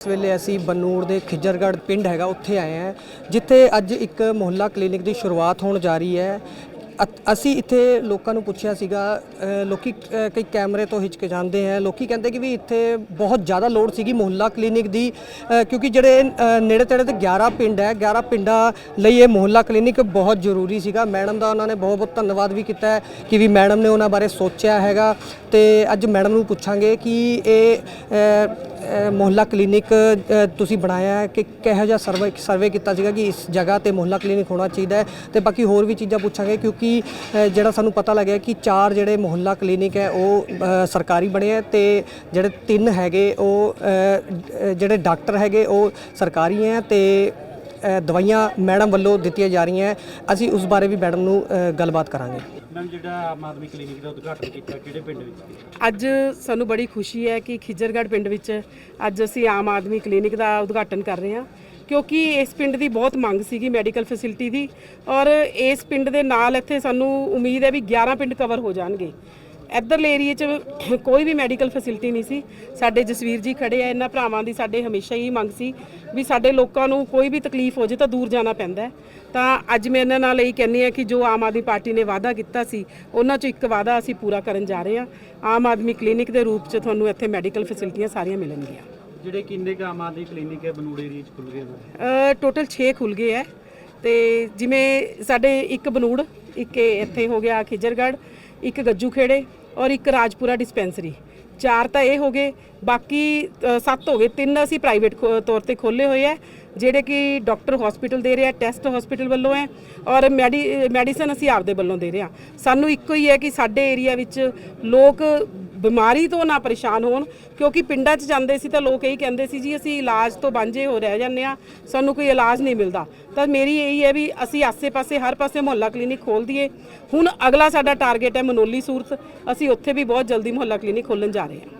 ਇਸ ਵੇਲੇ ਅਸੀਂ ਬਨੂੜ ਦੇ ਖਿੱਜਰਗੜ੍ਹ ਪਿੰਡ ਹੈਗਾ, ਉੱਥੇ ਆਏ ਹਾਂ, ਜਿੱਥੇ ਅੱਜ ਇੱਕ ਮੁਹੱਲਾ ਕਲੀਨਿਕ ਦੀ ਸ਼ੁਰੂਆਤ ਹੋਣ ਜਾ ਰਹੀ ਹੈ। ਅ- ਅਸੀਂ ਇੱਥੇ ਲੋਕਾਂ ਨੂੰ ਪੁੱਛਿਆ ਸੀਗਾ ਅ, ਲੋਕੀ ਅ, ਕਈ ਕੈਮਰੇ ਤੋਂ ਹਿਚਕਿਚਾਉਂਦੇ ਹੈ ਲੋਕੀ ਕਹਿੰਦੇ ਕਿ ਵੀ ਇੱਥੇ ਬਹੁਤ ਜ਼ਿਆਦਾ ਲੋੜ ਸੀਗੀ ਮੁਹੱਲਾ ਕਲੀਨਿਕ ਦੀ ਅ, ਕਿਉਂਕਿ ਜਿਹੜੇ ਅ, ਨੇੜੇ ਤੇੜੇ ਤੇ 11 ਪਿੰਡ ਹੈ 11 ਪਿੰਡਾਂ ਲਈ ਇਹ ਮੁਹੱਲਾ ਕਲੀਨਿਕ ਬਹੁਤ ਜ਼ਰੂਰੀ ਸੀਗਾ। ਮੈਡਮ ਦਾ ਉਹਨਾਂ ਨੇ ਬਹੁਤ ਬਹੁਤ ਧੰਨਵਾਦ ਵੀ ਕੀਤਾ ਹੈ ਕਿ ਵੀ ਮੈਡਮ ਨੇ ਉਹਨਾਂ ਬਾਰੇ ਸੋਚਿਆ ਹੈਗਾ। ਤੇ ਅੱਜ ਮੈਡਮ ਨੂੰ ਪੁੱਛਾਂਗੇ ਕਿ ਇਹ ਅ, ਅ, ਮੁਹੱਲਾ ਕਲੀਨਿਕ ਅ, ਤੁਸੀਂ ਬਣਾਇਆ ਹੈ ਕਿ ਕਿਹੋ ਜਿਹਾ ਸਰਵੇ ਸਰਵੇ ਕੀਤਾ ਸੀਗਾ ਕਿ ਇਸ ਜਗ੍ਹਾ ਤੇ ਮੁਹੱਲਾ ਕਲੀਨਿਕ ਹੋਣਾ ਚਾਹੀਦਾ ਹੈ। ਤੇ ਬਾਕੀ ਹੋਰ ਵੀ ਚੀਜ਼ਾਂ ਪੁੱਛਾਂਗੇ ਕਿਉਂਕਿ ਜਿਹੜਾ ਸਾਨੂੰ ਪਤਾ ਲੱਗਿਆ ਕਿ ਚਾਰ ਜਿਹੜੇ ਮੁਹੱਲਾ ਕਲੀਨਿਕ ਹੈ ਉਹ ਸਰਕਾਰੀ ਬਣੇ ਹੈ ਤੇ ਜਿਹੜੇ ਤਿੰਨ ਹੈਗੇ ਉਹ ਜਿਹੜੇ ਡਾਕਟਰ ਹੈਗੇ ਉਹ ਸਰਕਾਰੀ ਹੈ ਤੇ ਦਵਾਈਆਂ ਮੈਡਮ ਵੱਲੋਂ ਦਿੱਤੀਆਂ ਜਾ ਰਹੀਆਂ। ਅਸੀਂ ਉਸ ਬਾਰੇ ਵੀ ਮੈਡਮ ਨੂੰ ਗੱਲਬਾਤ ਕਰਾਂਗੇ। ਮੈਮ ਜਿਹੜਾ ਆਮ ਆਦਮੀ ਕਲੀਨਿਕ ਦਾ ਉਦਘਾਟਨ ਕੀਤਾ ਕਿਹੜੇ ਪਿੰਡ ਵਿੱਚ ਅੱਜ ਸਾਨੂੰ ਬੜੀ ਖੁਸ਼ੀ ਹੈ ਕਿ ਖਿਜਰਗੜ੍ਹ ਪਿੰਡ ਵਿੱਚ ਅੱਜ ਅਸੀਂ ਆਮ ਆਦਮੀ ਕਲੀਨਿਕ ਦਾ ਉਦਘਾਟਨ ਕਰ ਰਹੇ ਹਾਂ। ਕਿਉਂਕਿ ਇਸ ਪਿੰਡ ਦੀ ਬਹੁਤ ਮੰਗ ਸੀਗੀ ਮੈਡੀਕਲ ਫੈਸਿਲਿਟੀ ਦੀ ਔਰ ਇਸ ਪਿੰਡ ਦੇ ਨਾਲ ਇੱਥੇ ਸਾਨੂੰ ਉਮੀਦ ਹੈ ਵੀ 11 ਪਿੰਡ ਕਵਰ ਹੋ ਜਾਣਗੇ। ਇੱਧਰਲੇ ਏਰੀਏ 'ਚ ਕੋਈ ਵੀ ਮੈਡੀਕਲ ਫੈਸਿਲਿਟੀ ਨਹੀਂ ਸੀ। ਸਾਡੇ ਜਸਵੀਰ ਜੀ ਖੜੇ ਆ, ਇਹਨਾਂ ਭਰਾਵਾਂ ਦੀ ਸਾਡੇ ਹਮੇਸ਼ਾ ਹੀ ਮੰਗ ਸੀ ਵੀ ਸਾਡੇ ਲੋਕਾਂ ਨੂੰ ਕੋਈ ਵੀ ਤਕਲੀਫ ਹੋ ਜੇ ਤਾਂ ਦੂਰ ਜਾਣਾ ਪੈਂਦਾ ਤਾਂ ਅੱਜ ਮੈਂ ਇਹਨਾਂ ਨਾਲ ਇਹ ਕਹਿੰਦੀ ਆ ਕਿ ਜੋ ਆਮ ਆਦਮੀ ਪਾਰਟੀ ਨੇ ਵਾਅਦਾ ਕੀਤਾ ਸੀ, ਉਹਨਾਂ 'ਚੋਂ ਇੱਕ ਵਾਅਦਾ ਅਸੀਂ ਪੂਰਾ ਕਰਨ ਜਾ ਰਹੇ ਹਾਂ। ਆਮ ਆਦਮੀ ਕਲੀਨਿਕ ਦੇ ਰੂਪ 'ਚ ਤੁਹਾਨੂੰ ਇੱਥੇ ਮੈਡੀਕਲ ਫੈਸਿਲਿਟੀਆਂ ਸਾਰੀਆਂ ਮਿਲਣਗੀਆਂ। ਜਿਹੜੇ ਕਿੰਨੇ ਕੁ ਆਮ ਆਦਮੀ ਕਲੀਨਿਕ ਹੈ, ਬਨੂੜ ਏਰੀਆ ਖੁੱਲ ਗਏ ਨੇ ਟੋਟਲ 6 ਖੁੱਲ ਗਏ ਹੈ। ਤੇ ਜਿਵੇਂ ਸਾਡੇ ਇੱਕ ਬਨੂੜ, ਇੱਕ ਇੱਥੇ ਹੋ ਗਿਆ ਖਿਜਰਗੜ੍ਹ, ਇੱਕ ਗੱਜੂ ਖੇੜੇ ਔਰ ਇੱਕ ਰਾਜਪੁਰਾ ਡਿਸਪੈਂਸਰੀ। ਚਾਰ ਤਾਂ ਇਹ ਹੋ ਗਏ। ਬਾਕੀ ਸੱਤ ਹੋ ਗਏ। ਤਿੰਨ ਅਸੀਂ ਪ੍ਰਾਈਵੇਟ ਤੌਰ ਤੇ ਖੋਲੇ ਹੋਏ ਹੈ, ਜਿਹੜੇ ਕਿ ਡਾਕਟਰ ਹਸਪੀਟਲ ਦੇ ਰਿਹਾ ਟੈਸਟ ਹਸਪੀਟਲ ਵੱਲੋਂ ਹੈ ਔਰ ਮੈਡੀ, ਮੈਡੀਸਨ ਅਸੀਂ ਆਪਦੇ ਵੱਲੋਂ ਦੇ ਰਹੇ ਹਾਂ। ਸਾਨੂੰ ਇੱਕੋ ਹੀ ਹੈ ਕਿ ਸਾਡੇ ਏਰੀਆ ਵਿੱਚ ਲੋਕ ਬਿਮਾਰੀ ਤੋਂ ਨਾ ਪਰੇਸ਼ਾਨ ਹੋਣ, ਕਿਉਂਕਿ ਪਿੰਡਾਂ 'ਚ ਜਾਂਦੇ ਸੀ ਤਾਂ ਲੋਕ ਇਹੀ ਕਹਿੰਦੇ ਸੀ ਜੀ, ਅਸੀਂ ਇਲਾਜ ਤੋਂ ਵਾਂਝੇ ਹੋ ਰਹਿ ਜਾਂਦੇ ਆ ਸਾਨੂੰ ਕੋਈ ਇਲਾਜ ਨਹੀਂ ਮਿਲਦਾ। ਤਾਂ ਮੇਰੀ ਇਹੀ ਹੈ ਵੀ ਅਸੀਂ ਆਸੇ-ਪਾਸੇ, ਹਰ ਪਾਸੇ ਮੁਹੱਲਾ ਕਲੀਨਿਕ ਖੋਲ ਦਈਏ। ਹੁਣ ਅਗਲਾ ਸਾਡਾ ਟਾਰਗੇਟ ਹੈ ਮਨੋਲੀ ਸੂਰਤ, ਅਸੀਂ ਉੱਥੇ ਵੀ ਬਹੁਤ ਜਲਦੀ ਮੁਹੱਲਾ ਕਲੀਨਿਕ ਖੋਲਣ ਜਾ ਰਹੇ ਹਾਂ।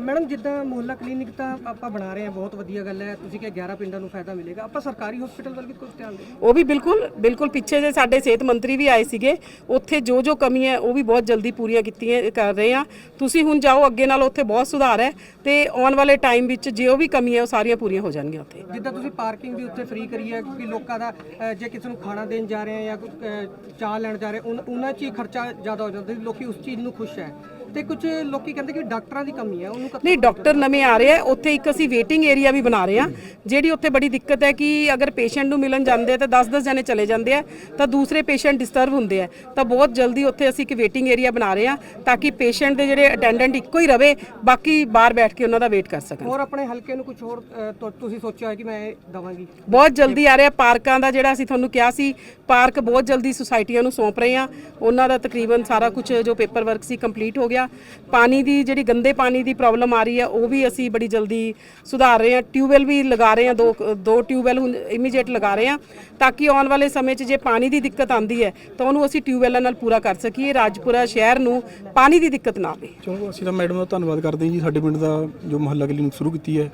ਮੈਡਮ ਜਿੱਦਾਂ ਮੁਹੱਲਾ ਕਲੀਨਿਕ ਤਾਂ ਆਪਾਂ ਬਣਾ ਰਹੇ ਹਾਂ ਬਹੁਤ ਵਧੀਆ ਗੱਲ ਹੈ। ਤੁਸੀਂ ਕਿਹਾ 11 ਪਿੰਡਾਂ ਨੂੰ ਫਾਇਦਾ ਮਿਲੇਗਾ। ਆਪਾਂ ਸਰਕਾਰੀ ਹਸਪੀਟਲ ਵੱਲ ਵੀ ਕੁਝ ਧਿਆਨ ਦੇਣਾ? ਉਹ ਵੀ ਬਿਲਕੁਲ ਬਿਲਕੁਲ ਪਿੱਛੇ ਜੇ ਸਾਡੇ ਸਿਹਤ ਮੰਤਰੀ ਵੀ ਆਏ ਸੀਗੇ ਉੱਥੇ ਜੋ ਜੋ ਕਮੀ ਹੈ ਉਹ ਵੀ ਬਹੁਤ ਜਲਦੀ ਪੂਰੀਆਂ ਕੀਤੀਆਂ ਕਰ ਰਹੇ ਆ ਤੁਸੀਂ ਹੁਣ ਜਾਓ ਅੱਗੇ ਨਾਲ ਉੱਥੇ ਬਹੁਤ ਸੁਧਾਰ ਹੈ ਤੇ ਆਉਣ ਵਾਲੇ ਟਾਈਮ ਵਿੱਚ ਜੋ ਵੀ ਕਮੀ ਹੈ ਉਹ ਸਾਰੀਆਂ ਪੂਰੀਆਂ ਹੋ ਜਾਣਗੀਆਂ ਉੱਥੇ। ਜਿੱਦਾਂ ਤੁਸੀਂ ਪਾਰਕਿੰਗ ਵੀ ਉੱਥੇ ਫ੍ਰੀ ਕਰੀ ਹੈ ਕਿਉਂਕਿ ਲੋਕਾਂ ਦਾ ਅ, ਜੇ ਕਿਸੇ ਨੂੰ ਖਾਣਾ ਦੇਣ ਜਾ ਰਹੇ ਆ ਜਾਂ ਅ, ਚਾਹ ਲੈਣ ਜਾ ਰਹੇ ਉਨ- ਉਹਨਾਂ 'ਚ ਹੀ ਖਰਚਾ ਜ਼ਿਆਦਾ ਹੋ ਜਾਂਦਾ ਲੋਕੀ ਉਸ ਚੀਜ਼ ਨੂੰ ਖੁਸ਼ ਹੈ। ਤੇ ਕੁਝ ਲੋਕੀ ਕਹਿੰਦੇ ਕਿ ਡਾਕਟਰਾਂ ਦੀ ਕਮੀ ਹੈ ਉਹਨੂੰ ਨਹੀਂ ਡਾਕਟਰ ਨਵੇਂ ਆ ਰਹੇ ਆ ਉੱਥੇ ਇੱਕ ਅਸੀਂ ਵੇਟਿੰਗ ਏਰੀਆ ਵੀ ਬਣਾ ਰਹੇ ਆ ਜਿਹੜੀ ਉੱਥੇ ਬੜੀ ਦਿੱਕਤ ਹੈ ਕਿ ਅਗਰ ਪੇਸ਼ੈਂਟ ਨੂੰ ਮਿਲਣ ਜਾਂਦੇ ਆ ਤਾਂ 10-10 ਜਣੇ ਚਲੇ ਜਾਂਦੇ ਆ ਤਾਂ ਦੂਸਰੇ ਪੇਸ਼ੈਂਟ ਡਿਸਟਰਬ ਹੁੰਦੇ ਆ ਤਾਂ ਬਹੁਤ ਜਲਦੀ ਉੱਥੇ ਅਸੀਂ ਇੱਕ ਵੇਟਿੰਗ ਏਰੀਆ ਬਣਾ ਰਹੇ ਆ ਤਾਂ ਕਿ ਪੇਸ਼ੈਂਟ ਦੇ ਜਿਹੜੇ ਅਟੈਂਡੈਂਟ ਇੱਕੋ ਹੀ ਰਵੇ ਬਾਕੀ ਬਾਹਰ ਬੈਠ ਕੇ ਉਹਨਾਂ ਦਾ ਵੇਟ ਕਰ ਸਕਣ। ਹੋਰ ਆਪਣੇ ਹਲਕੇ ਨੂੰ ਕੁਝ ਹੋਰ ਅ, ਤੁ- ਤੁਸੀਂ ਸੋਚਿਆ ਹੈ ਕਿ ਮੈਂ ਇਹ ਦਵਾਂਗੀ? ਬਹੁਤ ਜਲਦੀ ਆ ਰਿਹਾ ਪਾਰਕਾਂ ਦਾ ਜਿਹੜਾ ਅਸੀਂ ਤੁਹਾਨੂੰ ਕਿਹਾ ਸੀ ਪਾਰਕ ਬਹੁਤ ਜਲਦੀ ਸੁਸਾਇਟੀਆਂ ਨੂੰ ਸੌਂਪ ਰਹੇ ਆ ਉਹਨਾਂ ਦਾ ਤਕਰੀਬਨ ਸਾਰਾ ਕੁਝ ਜੋ ਪੇਪਰ ਵਰਕ ਸੀ ਕੰਪਲੀਟ ਹੋ ਗਿਆ ਪਾਣੀ ਦੀ ਜਿਹੜੀ ਗੰਦੇ ਪਾਣੀ ਦੀ ਪ੍ਰੋਬਲਮ ਆ ਰਹੀ ਹੈ, ਉਹ ਵੀ ਅਸੀਂ ਬੜੀ ਜਲਦੀ ਸੁਧਾਰ ਰਹੇ ਆ ਟਿਊਬਵੈਲ ਵੀ ਲਗਾ ਰਹੇ ਆ ਦੋ ਦੋ ਟਿਊਬਵੈਲ ਹੁਣ ਇਮੀਡੀਏਟ ਲਗਾ ਰਹੇ ਆ ਤਾਂ ਕਿ ਆਉਣ ਵਾਲੇ ਸਮੇਂ 'ਚ ਜੇ ਪਾਣੀ ਦੀ ਦਿੱਕਤ ਆਂਦੀ ਹੈ, ਤਾਂ ਉਹਨੂੰ ਅਸੀਂ ਟਿਊਬਵੈਲਾਂ ਨਾਲ ਪੂਰਾ ਕਰ ਸਕੀਏ, ਰਾਜਪੁਰਾ ਸ਼ਹਿਰ ਨੂੰ ਪਾਣੀ ਦੀ ਦਿੱਕਤ ਨਾ ਆਵੇ। ਚਲੋ, ਅਸੀਂ ਤਾਂ ਮੈਡਮ ਦਾ ਧੰਨਵਾਦ ਕਰਦੇ ਹਾਂ ਜੀ, ਸਾਡੇ ਪਿੰਡ ਦਾ ਜੋ ਮੁਹੱਲਾ ਕਲੀਨਿਕ ਸ਼ੁਰੂ ਕੀਤੀ ਹੈ।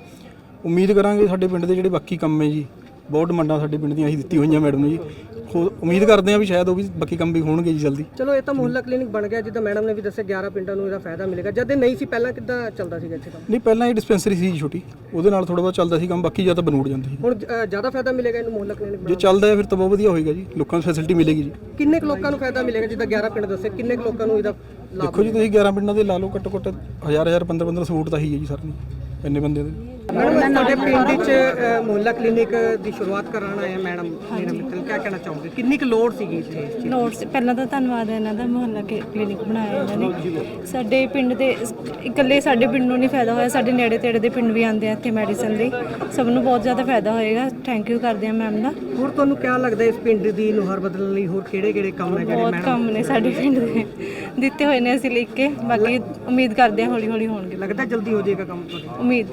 ਉਮੀਦ ਕਰਾਂਗੇ ਸਾਡੇ ਪਿੰਡ ਦੇ ਜਿਹੜੇ ਬਾਕੀ ਕੰਮ ਹੈ ਜੀ ਬਹੁਤ ਡਿਮਾਂਡਾਂ ਸਾਡੇ ਪਿੰਡ ਦੀਆਂ ਅਸੀਂ ਦਿੱਤੀ ਹੋਈਆਂ ਮੈਡਮ ਨੂੰ ਜੀ। ਹੋ- ਉਮੀਦ ਕਰਦੇ ਹਾਂ ਵੀ ਸ਼ਾਇਦ ਉਹ ਵੀ ਬਾਕੀ ਕੰਮ ਵੀ ਹੋਣਗੇ ਜੀ ਜਲਦੀ। ਚਲੋ ਇਹ ਤਾਂ ਮੁਹੱਲਾ ਕਲੀਨਿਕ ਬਣ ਗਿਆ ਜਿੱਦਾਂ ਮੈਡਮ ਨੇ ਵੀ ਦੱਸਿਆ 11 ਪਿੰਡਾਂ ਨੂੰ ਇਹਦਾ ਫਾਇਦਾ ਮਿਲੇਗਾ। ਜਦ ਇਹ ਨਹੀਂ ਸੀ ਪਹਿਲਾਂ ਕਿੱਦਾਂ ਚੱਲਦਾ ਸੀਗਾ ਇੱਥੇ ਕੰਮ? ਨਹੀਂ ਪਹਿਲਾਂ ਇਹ ਡਿਸਪੈਂਸਰੀ ਸੀ ਜੀ ਛੋਟੀ। ਉਹਦੇ ਨਾਲ ਥੋੜਾ ਬਹੁਤ ਚੱਲਦਾ ਸੀ ਕੰਮ ਬਾਕੀ ਜਾਂ ਤਾਂ ਬਨੂੜ ਜਾਂਦੇ ਸੀ। ਹੁਣ ਅ, ਜ਼ਿਆਦਾ ਫਾਇਦਾ ਮਿਲੇਗਾ ਇਹਨੂੰ ਮੁਹੱਲਾ ਕਲੀਨਿਕ ਜੇ ਚੱਲਦਾ ਹੈ ਫਿਰ ਤਾਂ ਬਹੁਤ ਵਧੀਆ ਹੋਏਗਾ ਜੀ। ਲੋਕਾਂ ਨੂੰ ਫੈਸਿਲਿਟੀ ਮਿਲੇਗੀ ਜੀ। ਕਿੰਨੇ ਕੁ ਲੋਕਾਂ ਨੂੰ ਫਾਇਦਾ ਮਿਲੇਗਾ ਜਿੱਦਾਂ 11 ਪਿੰਡ ਦੱਸੇ ਕਿੰਨੇ ਕੁ ਲੋਕਾਂ ਨੂੰ ਇਹਦਾ ਲਾਭ ਦੇਖੋ ਜੀ ਤੁਸੀਂ 11 ਪਿੰਡਾਂ ਦੇ ਲਾ ਲਓ ਘੱਟੋ ਘੱਟ ਹਜ਼ਾਰ ਹਜ਼ਾਰ 15 15 ਸਬੂਤ ਤਾਂ ਹੀ ਹੈ ਜੀ ਸਾਰਿਆਂ ਦੀ ਇੰਨੇ ਬੰਦੇ ਦੇ। ਮੈਡਮ ਤੁਹਾਡੇ ਪਿੰਡ ਵਿੱਚ ਮੁਹੱਲਾ ਕਲੀਨਿਕ ਦੀ ਸ਼ੁਰੂਆਤ ਕਰਾਉਣ ਆਏ ਆ ਮੈਡਮ। ਨੀਨਾ ਮਿੱਤਲ ਕੀ ਕਹਿਣਾ ਚਾਹੋਗੇ? ਕਿੰਨੀ ਕੁ ਲੋੜ ਸੀਗੀ ਇੱਥੇ ਇਸ ਚੀਜ਼ ਦੀ? ਲੋੜ ਸੀ। ਪਹਿਲਾਂ ਤਾਂ ਧੰਨਵਾਦ ਹੈ ਇਹਨਾਂ ਦਾ ਮੁਹੱਲਾ ਕੇ ਕਲੀਨਿਕ ਬਣਾਇਆ ਇਹਨਾਂ ਨੇ। ਸਾਡੇ ਪਿੰਡ ਦੇ ਇਕੱਲੇ ਸਾਡੇ ਪਿੰਡ ਨੂੰ ਨਹੀਂ ਫਾਇਦਾ ਹੋਇਆ ਸਾਡੇ ਨੇੜੇ ਤੇੜੇ ਦੇ ਪਿੰਡ ਵੀ ਆਉਂਦੇ ਆ ਇੱਥੇ ਮੈਡੀਸਨ ਲਈ। ਸਭ ਨੂੰ ਬਹੁਤ ਜ਼ਿਆਦਾ ਫਾਇਦਾ ਹੋਏਗਾ। ਥੈਂਕ ਯੂ ਕਰਦੇ ਆ ਮੈਮ ਦਾ। ਹੋਰ ਤੁਹਾਨੂੰ ਕੀ ਲੱਗਦਾ ਇਸ ਪਿੰਡ ਦੀ ਨੁਹਾਰ ਬਦਲਣ ਲਈ? ਹੋਰ ਕਿਹੜੇ ਕਿਹੜੇ ਕੰਮ ਹੈ ਜਿਹੜੇ ਬਹੁਤ ਕੰਮ ਨੇ ਸਾਡੇ ਪਿੰਡ ਦੇ। ਦਿੱਤੇ ਹੋਏ ਨੇ ਅਸੀਂ ਲਿਖ ਕੇ। ਬਾਕੀ ਉਮੀਦ ਕਰਦੇ ਹਾਂ ਹੌਲੀ ਹੌਲੀ ਹੋਣਗੇ। ਲੱਗਦਾ ਜਲਦੀ ਹੋ ਜਾਏਗਾ ਕੰਮ ਤੁਹਾਡੇ? ਉਮੀਦ।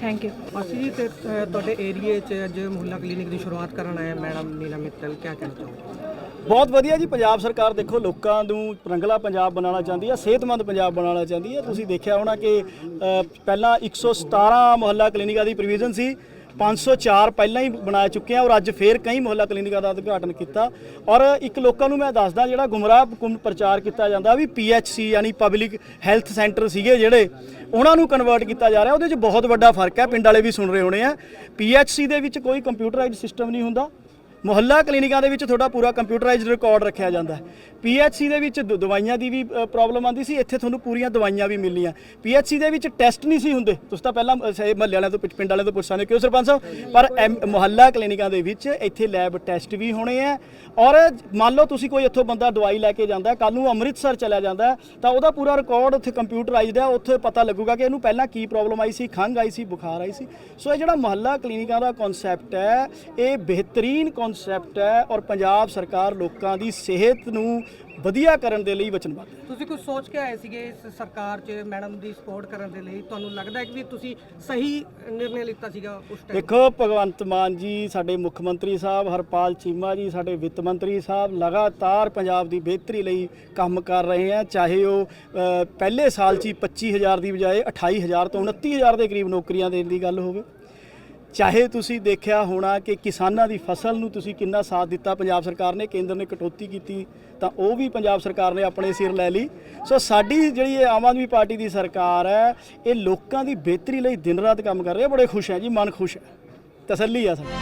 ਥੈਂਕ ਯੂ ਅਸੀਂ ਜੀ ਤੇ ਅ, ਤੁਹਾਡੇ ਏਰੀਏ 'ਚ ਅੱਜ ਮੁਹੱਲਾ ਕਲੀਨਿਕ ਦੀ ਸ਼ੁਰੂਆਤ ਕਰਨ ਆਏ ਆ ਮੈਡਮ ਨੀਨਾ ਮਿੱਤਲ ਕੀ ਕਹਿਣਾ ਚਾਹੋਗੇ? ਬਹੁਤ ਵਧੀਆ ਜੀ। ਪੰਜਾਬ ਸਰਕਾਰ ਦੇਖੋ ਲੋਕਾਂ ਨੂੰ ਰੰਗਲਾ ਪੰਜਾਬ ਬਣਾਉਣਾ ਚਾਹੁੰਦੀ ਹੈ ਸਿਹਤਮੰਦ ਪੰਜਾਬ ਬਣਾਉਣਾ ਚਾਹੁੰਦੀ ਹੈ ਤੁਸੀਂ ਦੇਖਿਆ ਹੋਣਾ ਕਿ ਅ, ਪਹਿਲਾਂ 117 ਮੁਹੱਲਾ ਕਲੀਨਿਕਾਂ ਦੀ ਪ੍ਰੋਵੀਜ਼ਨ ਸੀ। 504 ਪਹਿਲਾਂ ਹੀ ਬਣਾ ਚੁੱਕੇ ਆ ਔਰ ਅੱਜ ਫੇਰ ਕਈ ਮੁਹੱਲਾ ਕਲੀਨਿਕਾਂ ਦਾ ਉਦਘਾਟਨ ਕੀਤਾ। ਔਰ ਇੱਕ ਲੋਕਾਂ ਨੂੰ ਮੈਂ ਦੱਸਦਾ ਜਿਹੜਾ ਗੁੰਮਰਾਹ ਕੁੰਮ ਪ੍ਰਚਾਰ ਕੀਤਾ ਜਾਂਦਾ ਵੀ ਪੀਐਚਸੀ ਯਾਨੀ ਪਬਲਿਕ ਹੈਲਥ ਸੈਂਟਰ ਸੀਗੇ ਜਿਹੜੇ, ਉਹਨਾਂ ਨੂੰ ਕਨਵਰਟ ਕੀਤਾ ਜਾ ਰਿਹਾ। ਉਹਦੇ 'ਚ ਬਹੁਤ ਵੱਡਾ ਫ਼ਰਕ ਹੈ, ਪਿੰਡ ਵਾਲੇ ਵੀ ਸੁਣ ਰਹੇ ਹੋਣੇ ਆ। ਪੀਐਚਸੀ ਦੇ ਵਿੱਚ ਕੋਈ ਕੰਪਿਊਟਰਾਈਜ਼ਡ ਸਿਸਟਮ ਨਹੀਂ ਹੁੰਦਾ। ਮੁਹੱਲਾ ਕਲੀਨਿਕਾਂ ਦੇ ਵਿੱਚ ਤੁਹਾਡਾ ਪੂਰਾ ਕੰਪਿਊਟਰਾਈਜ਼ਡ ਰਿਕਾਰਡ ਰੱਖਿਆ ਜਾਂਦਾ ਹੈ। ਪੀਐਚਸੀ ਦੇ ਵਿੱਚ ਦ- ਦਵਾਈਆਂ ਦੀ ਵੀ ਪ੍ਰੋਬਲਮ ਆਉਂਦੀ ਸੀ ਇੱਥੇ ਤੁਹਾਨੂੰ ਪੂਰੀਆਂ ਦਵਾਈਆਂ ਵੀ ਮਿਲਣੀਆਂ। ਪੀਐਚਸੀ ਦੇ ਵਿੱਚ ਟੈਸਟ ਨਹੀਂ ਸੀ ਹੁੰਦੇ। ਤੁਸੀਂ ਤਾਂ ਪਹਿਲਾਂ ਮਹੱਲੇ ਵਾਲਿਆਂ ਤੋਂ ਪਿੰਡ ਵਾਲਿਆਂ ਤੋਂ ਪੁੱਛ ਸਕਦੇ ਹੋ, ਕਿਉਂ ਸਰਪੰਚ ਸਾਹਿਬ? ਪਰ ਐਮ- ਮੁਹੱਲਾ ਕਲੀਨਿਕਾਂ ਦੇ ਵਿੱਚ ਇੱਥੇ ਲੈਬ ਟੈਸਟ ਵੀ ਹੋਣੇ ਆ। ਔਰ ਮੰਨ ਲਓ ਤੁਸੀਂ ਕੋਈ ਇੱਥੋਂ ਬੰਦਾ ਦਵਾਈ ਲੈ ਕੇ ਜਾਂਦਾ ਕੱਲ ਨੂੰ ਅੰਮ੍ਰਿਤਸਰ ਚਲਾ ਜਾਂਦਾ ਹੈ, ਤਾਂ ਉਹਦਾ ਪੂਰਾ ਰਿਕਾਰਡ ਉੱਥੇ ਕੰਪਿਊਟਰਾਈਜ਼ਡ ਹੈ। ਉੱਥੇ ਪਤਾ ਲੱਗੂਗਾ ਕਿ ਇਹਨੂੰ ਪਹਿਲਾਂ ਕੀ ਪ੍ਰੋਬਲਮ ਆਈ ਸੀ ਖੰਘ ਆਈ ਸੀ ਬੁਖਾਰ ਆਈ ਸੀ। ਸੋ ਇਹ ਜਿਹੜਾ ਮੁਹੱਲਾ ਕਲੀਨਿਕਾਂ ਦਾ ਕਨਸੈਪਟ ਹੈ ਇਹ ਬਿਹਤਰੀਨ ਕਨਸੈਪਟ ਹੈ ਔਰ ਪੰਜਾਬ ਸਰਕਾਰ ਲੋਕਾਂ ਦੀ ਸਿਹਤ ਨੂੰ ਵਧੀਆ ਕਰਨ ਦੇ ਲਈ ਵਚਨਬੱਧ ਹੈ। ਤੁਸੀਂ ਕੁਝ ਸੋਚ ਕੇ ਆਏ ਸੀਗੇ ਇਸ ਸਰਕਾਰ 'ਚ ਮੈਡਮ ਦੀ ਸਪੋਰਟ ਕਰਨ ਦੇ ਲਈ? ਤੁਹਾਨੂੰ ਲੱਗਦਾ ਹੈ ਕਿ ਵੀ ਤੁਸੀਂ ਸਹੀ ਨਿਰਣੇ ਲਿੱਤਾ ਸੀਗਾ ਉਸ ਟਾਈਮ ਦੇਖੋ ਭਗਵੰਤ ਮਾਨ ਜੀ ਸਾਡੇ ਮੁੱਖ ਮੰਤਰੀ ਸਾਹਿਬ ਹਰਪਾਲ ਚੀਮਾ ਜੀ ਸਾਡੇ ਵਿੱਤ ਮੰਤਰੀ ਸਾਹਿਬ ਲਗਾਤਾਰ ਪੰਜਾਬ ਦੀ ਬਿਹਤਰੀ ਲਈ ਕੰਮ ਕਰ ਰਹੇ ਆ। ਚਾਹੇ ਉਹ ਪਹਿਲੇ ਸਾਲ 'ਚ ਹੀ 25000 ਦੀ ਬਜਾਏ 28000 ਤੋਂ 29000 ਦੇ ਕਰੀਬ ਨੌਕਰੀਆਂ ਦੇਣ ਦੀ ਗੱਲ ਹੋਵੇ। ਚਾਹੇ ਤੁਸੀਂ ਦੇਖਿਆ ਹੋਣਾ ਕਿ ਕਿਸਾਨਾਂ ਦੀ ਫਸਲ ਨੂੰ ਤੁਸੀਂ ਕਿੰਨਾ ਸਾਥ ਦਿੱਤਾ, ਪੰਜਾਬ ਸਰਕਾਰ ਨੇ, ਕੇਂਦਰ ਨੇ ਕਟੌਤੀ ਕੀਤੀ, ਤਾਂ ਉਹ ਵੀ ਪੰਜਾਬ ਸਰਕਾਰ ਨੇ ਆਪਣੇ ਸਿਰ ਲੈ ਲਈ। ਸੋ ਸਾਡੀ ਜਿਹੜੀ ਇਹ ਆਮ ਆਦਮੀ ਪਾਰਟੀ ਦੀ ਸਰਕਾਰ ਹੈ, ਇਹ ਲੋਕਾਂ ਦੀ ਬਿਹਤਰੀ ਲਈ ਦਿਨ ਰਾਤ ਕੰਮ ਕਰ ਰਹੀ ਹੈ। ਬੜੇ ਖੁਸ਼ ਹੈ ਜੀ, ਮਨ ਖੁਸ਼ ਹੈ। ਤਸੱਲੀ ਆ ਸਾਨੂੰ